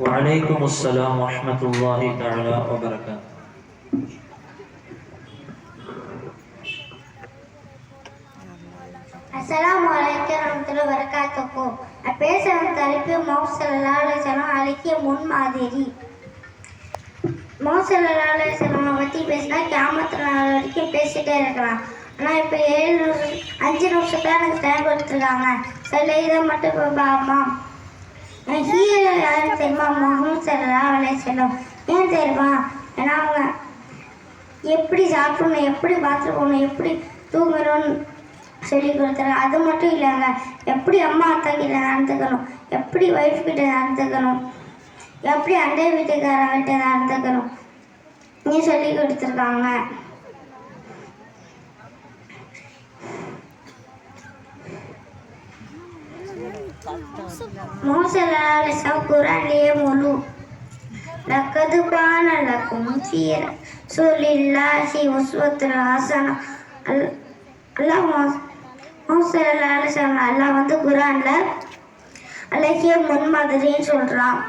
وعليكم السلام ورحمة الله تعالى وبركاته அஸ்ஸலாமு அலைக்கும் வரமத்துல்லாஹி வரகாத்துஹு நான் பேசுகிற தலைப்பு மௌசல்லாசனம் அழகிய முன்மாதிரி மௌசல்லாசனம் பற்றி பேசினா கியாமத்து நாள் வரைக்கும் பேசிட்டே இருக்கலாம் ஆனால் இப்போ ஏழு நிமிஷம் அஞ்சு நிமிஷத்துல எனக்கு டைம் கொடுத்துருக்காங்க சில இதை மட்டும் இப்போ பாமா ஹீரோ யாருன்னு தெரியுமா? முகமது சல்லா செல்லும் ஏன் தெரியுமா? ஏன்னா அவங்க எப்படி சாப்பிடணும் எப்படி பாத்ரூம் போகணும் எப்படி தூங்கணும்னு சொல்லி கொடுத்தாங்க அது மட்டும் இல்லைங்க. எப்படி அம்மா அத்தா கிட்ட நடந்துக்கணும் எப்படி ஒய்ஃப் கிட்ட நடந்துக்கணும் எப்படி அண்டை வீட்டுக்காரங்கிட்ட நடந்துக்கணும் நீ சொல்லி கொடுத்துருக்காங்க. மோசலாலிசம் குரான்லேயே முழு லக்கது பான லக்கும் ஃபீர சொல்லில்லாஹி உஸ்வத்துல் ஹசனா அல் அல்லாஹ் மோசலாலிசம் அல்லாஹ் வந்து குரான்ல அழகிய முன்மாதிரின்னு சொல்கிறான்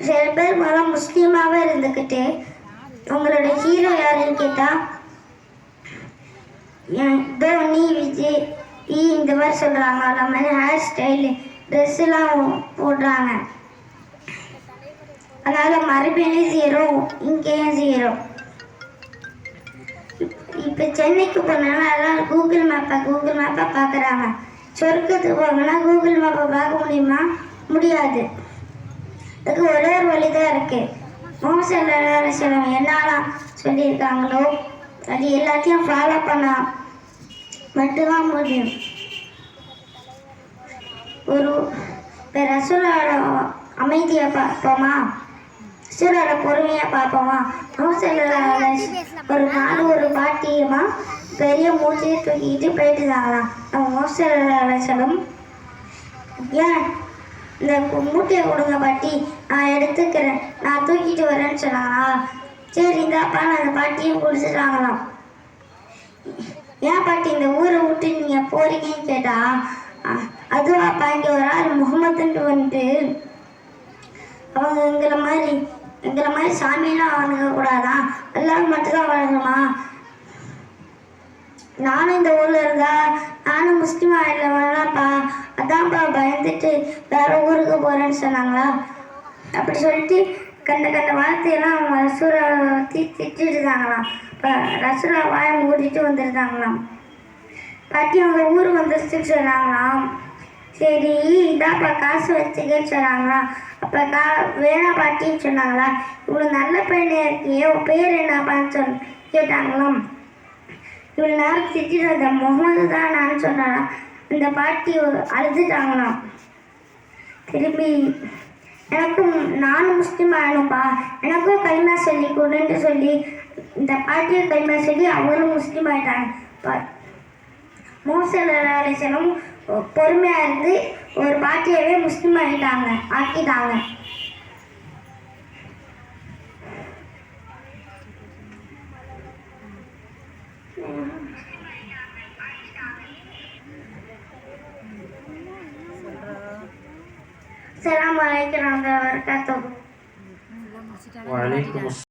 சில பேர் மொதல் முஸ்லீமாகவே இருந்துக்கிட்டு உங்களோட ஹீரோ யாருன்னு கேட்டால் நீ விஜய் ஈ இந்த மாதிரி சொல்கிறாங்க அந்த மாதிரி ஹேர் ஸ்டைலு ட்ரெஸ்ஸெல்லாம் போடுறாங்க. அதனால் மறுபடியும் ஜீரோ இங்கேயும் ஜீரோ இப்போ சென்னைக்கு போனாலும் எல்லாம் கூகுள் மேப்பை கூகுள் மேப்பை பார்க்குறாங்க சொர்க்கத்துக்கு போகணும்னா கூகுள் மேப்பை பார்க்க முடியுமா? முடியாது. அதுக்கு ஒரே ஒரு வழி தான் இருக்குது மோசம் சிலம் என்னெல்லாம் சொல்லியிருக்காங்களோ அது எல்லாத்தையும் ஃபாலோ பண்ணலாம் மட்டும்தான் முடியும் ஒரு இப்போ ரசூலோட அமைதியை பார்ப்போமா? ரசூலோட பொறுமையாக பார்ப்போமா? மோசல்ல ஒரு நாள் ஒரு பாட்டியமா பெரிய மூச்சையை தூக்கிட்டு போயிட்டுதாங்களாம். நம்ம மோசலம் ஏன்? இந்த மூட்டையை கொடுங்க பாட்டி. நான் எடுத்துக்கிறேன். நான் தூக்கிட்டு வரேன்னு சொன்னாங்களா? சரி இந்தாப்பா நான் அந்த பாட்டியும் கொடுத்துட்டாங்களாம் ஏன் பாட்டி இந்த ஊர் போறீங்கன்னு கேட்டா அதுவாப்பா இங்கே ஒரு ஆள் முகமதுன்ட்டு வந்துட்டு அவங்க எங்களை மாதிரி எங்களை மாதிரி சாமியெல்லாம் வணங்க கூடாதான் எல்லாம் மட்டும்தான் வணங்கணுமா நானும் இந்த ஊரில் இருந்தா நானும் முஸ்லீம் ஆயிடல வரலாம்ப்பா அதான்ப்பா பயந்துட்டு வேற ஊருக்கு போகிறேன்னு சொன்னாங்களா? அப்படி சொல்லிட்டு கண்ட கண்ட வார்த்தையெல்லாம் அவங்க ரசூரை திட்டிட்டு இருந்தாங்களாம். இப்போ ரசூலா வாயை மூடிட்டு வந்துருந்தாங்களாம். பாட்டி அவங்க ஊர் வந்துருச்சுன்னு சொன்னாங்களாம் சரி இதாப்பா காசு வச்சுக்கன்னு சொன்னாங்களா? அப்போ கா வேணா பாட்டின்னு சொன்னாங்களா? இவ்வளோ நல்ல பையனே இருக்கியே உன் பேர் என்னப்பான்னு சொல் கேட்டாங்களாம். இவ்வளோ நேரம் திட்டிடுறத முகமது தான் நான் சொன்னானா இந்த பாட்டி அழுதுட்டாங்களாம். திரும்பி எனக்கும் நானும் முஸ்லீம் ஆகணும்ப்பா. எனக்கும் கைமா சொல்லி கொடுன்னு சொல்லி இந்த பாட்டியை கைமா சொல்லி அவரும் முஸ்லீம் ஆகிட்டாங்க பா- மோசலும் பொறுமையாக இருந்து ஒரு பாட்டியவே முஸ்லீம் ஆகிட்டாங்க ஆக்கிட்டாங்க அஸ்ஸலாமு அலைக்கும் வரகாத்துஹு وعليكم السلام